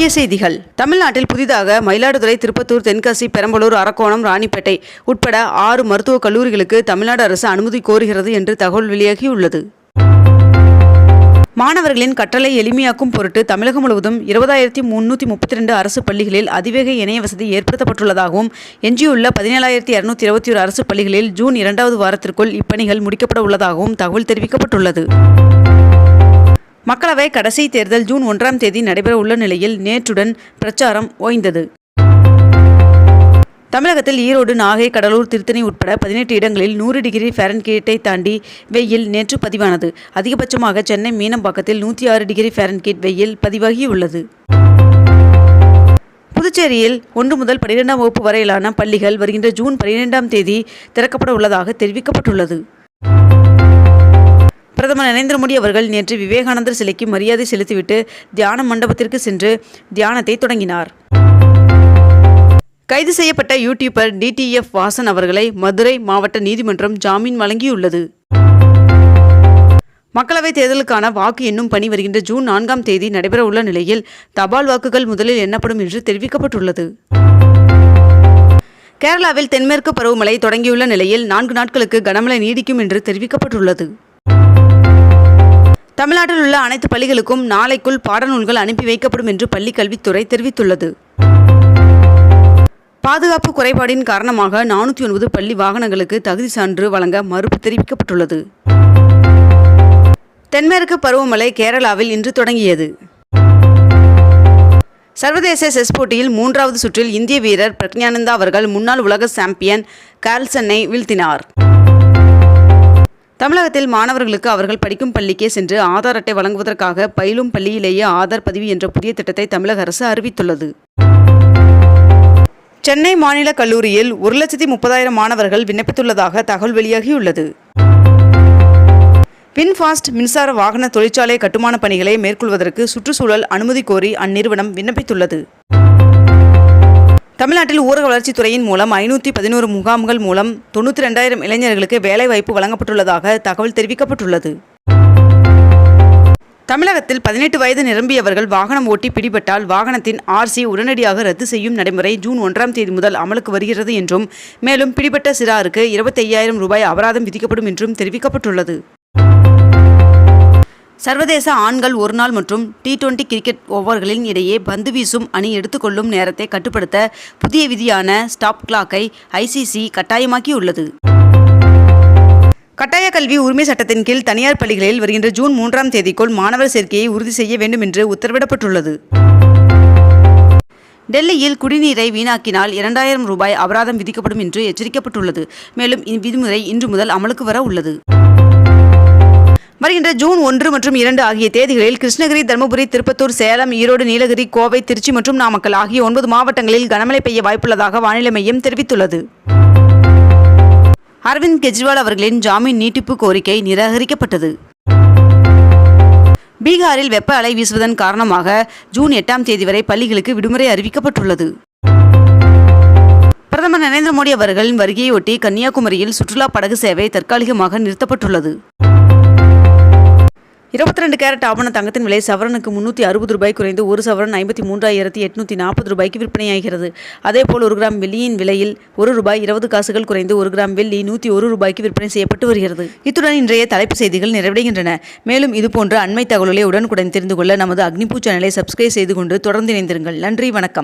முக்கிய செய்திகள். தமிழ்நாட்டில் புதிதாக மயிலாடுதுறை திருப்பத்தூர் தென்காசி பெரம்பலூர் அரக்கோணம் ராணிப்பேட்டை உட்பட ஆறு மருத்துவக் கல்லூரிகளுக்கு தமிழ்நாடு அரசு அனுமதி கோருகிறது என்று தகவல் வெளியாகியுள்ளது. மாணவர்களின் கற்றலை எளிமையாக்கும் பொருட்டு தமிழகம் முழுவதும் இருபதாயிரத்தி முன்னூற்றி முப்பத்தி ரெண்டு அரசு பள்ளிகளில் அதிவேக இணைய வசதி ஏற்படுத்தப்பட்டுள்ளதாகவும் எஞ்சியுள்ள பதினேழாயிரத்தி இரநூத்தி இருபத்தி ஒரு அரசு பள்ளிகளில் ஜூன் இரண்டாவது வாரத்திற்குள் இப்பணிகள் முடிக்கப்பட உள்ளதாகவும் தகவல் தெரிவிக்கப்பட்டுள்ளது. மக்களவை கடைசி தேர்தல் ஜூன் ஒன்றாம் தேதி நடைபெற உள்ள நிலையில் நேற்றுடன் பிரச்சாரம் ஓய்ந்தது. தமிழகத்தில் ஈரோடு நாகை கடலூர் திருத்தணி உட்பட பதினெட்டு இடங்களில் நூறு டிகிரி ஃபேரன்கீட்டை தாண்டி வெயில் நேற்று பதிவானது. அதிகபட்சமாக சென்னை மீனம்பாக்கத்தில் நூற்றி ஆறு டிகிரி ஃபேரன்கீட் வெயில் பதிவாகியுள்ளது. புதுச்சேரியில் ஒன்று முதல் பனிரெண்டாம் வகுப்பு வரையிலான பள்ளிகள் வருகின்ற ஜூன் பனிரெண்டாம் தேதி திறக்கப்பட உள்ளதாக தெரிவிக்கப்பட்டுள்ளது. பிரதமர் நரேந்திர மோடி அவர்கள் நேற்று விவேகானந்தர் சிலைக்கு மரியாதை செலுத்திவிட்டு தியான மண்டபத்திற்கு சென்று தியானத்தை தொடங்கினார். கைது செய்யப்பட்ட யூடியூபர் டிடிஎஃப் வாசன் அவர்களை மதுரை மாவட்ட நீதிமன்றம் ஜாமீன் வழங்கியுள்ளது. மக்களவைத் தேர்தலுக்கான வாக்கு எண்ணும் பணி வருகின்ற ஜூன் நான்காம் தேதி நடைபெறவுள்ள நிலையில் தபால் வாக்குகள் முதலில் எண்ணப்படும் என்று தெரிவிக்கப்பட்டுள்ளது. கேரளாவில் தென்மேற்கு பருவமழை தொடங்கியுள்ள நிலையில் நான்கு நாட்களுக்கு கனமழை நீடிக்கும் என்று தெரிவிக்கப்பட்டுள்ளது. தமிழ்நாட்டில் உள்ள அனைத்து பள்ளிகளுக்கும் நாளைக்குள் பாடநூல்கள் அனுப்பி வைக்கப்படும் என்று பள்ளிக் கல்வித்துறை தெரிவித்துள்ளது. பாதுகாப்பு குறைபாடின் காரணமாக நானூற்றி ஒன்பது பள்ளி வாகனங்களுக்கு தகுதி சான்று வழங்க மறுப்பு தெரிவிக்கப்பட்டுள்ளது. தென்மேற்கு பருவமழை கேரளாவில் இன்று தொடங்கியது. சர்வதேச செஸ் போட்டியில் மூன்றாவது சுற்றில் இந்திய வீரர் பிரக்ஞானந்தா அவர்கள் முன்னாள் உலக சாம்பியன் கார்ல்சனை வீழ்த்தினார். தமிழகத்தில் மாணவர்களுக்கு அவர்கள் படிக்கும் பள்ளிக்கே சென்று ஆதார் அட்டை வழங்குவதற்காக பயிலும் பள்ளியிலேயே ஆதார் பதிவு என்ற புதிய திட்டத்தை தமிழக அரசு அறிவித்துள்ளது. சென்னை மாநில கல்லூரியில் ஒரு லட்சத்தி முப்பதாயிரம் மாணவர்கள் விண்ணப்பித்துள்ளதாக தகவல் வெளியாகியுள்ளது. வின்ஃபாஸ்ட் மின்சார வாகன தொழிற்சாலை கட்டுமான பணிகளை மேற்கொள்வதற்கு சுற்றுச்சூழல் அனுமதி கோரி அந்நிறுவனம் விண்ணப்பித்துள்ளது. தமிழ்நாட்டில் ஊரக வளர்ச்சித் துறையின் மூலம் ஐநூற்றி பதினோரு முகாம்கள் மூலம் தொண்ணூற்றி ரெண்டாயிரம் இளைஞர்களுக்கு வேலைவாய்ப்பு வழங்கப்பட்டுள்ளதாக தகவல் தெரிவிக்கப்பட்டுள்ளது. தமிழகத்தில் பதினெட்டு வயது நிரம்பியவர்கள் வாகனம் ஓட்டி பிடிபட்டால் வாகனத்தின் ஆர்சி உடனடியாக ரத்து செய்யும் நடைமுறை ஜூன் ஒன்றாம் தேதி முதல் அமலுக்கு வருகிறது என்றும் மேலும் பிடிபட்ட சிறாருக்கு இருபத்தையாயிரம் ரூபாய் அபராதம் விதிக்கப்படும் என்றும் தெரிவிக்கப்பட்டுள்ளது. சர்வதேச ஆண்கள் ஒருநாள் மற்றும் டி டுவெண்டி கிரிக்கெட் ஓவர்களின் இடையே பந்து வீசும் அணி எடுத்துக்கொள்ளும் நேரத்தை கட்டுப்படுத்த புதிய விதியான ஸ்டாப் கிளாக்கை ஐசிசி கட்டாயமாக்கியுள்ளது. கட்டாய கல்வி உரிமை சட்டத்தின் கீழ் தனியார் பள்ளிகளில் வருகின்ற ஜூன் மூன்றாம் தேதிக்குள் மாணவர் சேர்க்கையை உறுதி செய்ய வேண்டும் என்று உத்தரவிடப்பட்டுள்ளது. டெல்லியில் குடிநீரை வீணாக்கினால் இரண்டாயிரம் ரூபாய் அபராதம் விதிக்கப்படும் என்று எச்சரிக்கப்பட்டுள்ளது. மேலும் இவ்விதிமுறை இன்று முதல் அமலுக்கு வர உள்ளது. வருகின்ற ஜூன் ஒன்று மற்றும் இரண்டு ஆகிய தேதிகளில் கிருஷ்ணகிரி தருமபுரி திருப்பத்தூர் சேலம் ஈரோடு நீலகிரி கோவை திருச்சி மற்றும் நாமக்கல் ஆகிய ஒன்பது மாவட்டங்களில் கனமழை பெய்ய வாய்ப்புள்ளதாக வானிலை மையம் தெரிவித்துள்ளது. அரவிந்த் கெஜ்ரிவால் அவர்களின் ஜாமீன் நீட்டிப்பு கோரிக்கை நிராகரிக்கப்பட்டது. பீகாரில் வெப்ப அலை வீசுவதன் காரணமாக ஜூன் எட்டாம் தேதி வரை பள்ளிகளுக்கு விடுமுறை அறிவிக்கப்பட்டுள்ளது. பிரதமர் நரேந்திர மோடி அவர்களின் வருகையொட்டி கன்னியாகுமரியில் சுற்றுலா படகு சேவை தற்காலிகமாக நிறுத்தப்பட்டுள்ளது. இருபத்தி ரெண்டு கேரட் ஆபண தங்கத்தின் விலை சவரனுக்கு முன்னூற்றி அறுபது ரூபாய் குறைந்து ஒரு சவரன் ஐம்பத்தி மூன்றாயிரத்தி எட்நூற்றி நாற்பது ரூபாய்க்கு விற்பனையாகிறது. அதேபோல் ஒரு கிராம் வெள்ளியின் விலையில் ஒரு ரூபாய் இருபது காசுகள் குறைந்து ஒரு கிராம் வெள்ளி நூற்றி ஒரு ரூபாய்க்கு விற்பனை செய்யப்பட்டு வருகிறது. இத்துடன் இன்றைய தலைப்பு செய்திகள் நிறைவடைகின்றன. மேலும் இதுபோன்ற அண்மை தகவல்களை உடனுக்குடன் தெரிந்து கொள்ள நமது அக்னிபூ சேனலை சப்ஸ்கிரைப் செய்து கொண்டு தொடர்ந்து இணைந்திருங்கள். நன்றி வணக்கம்.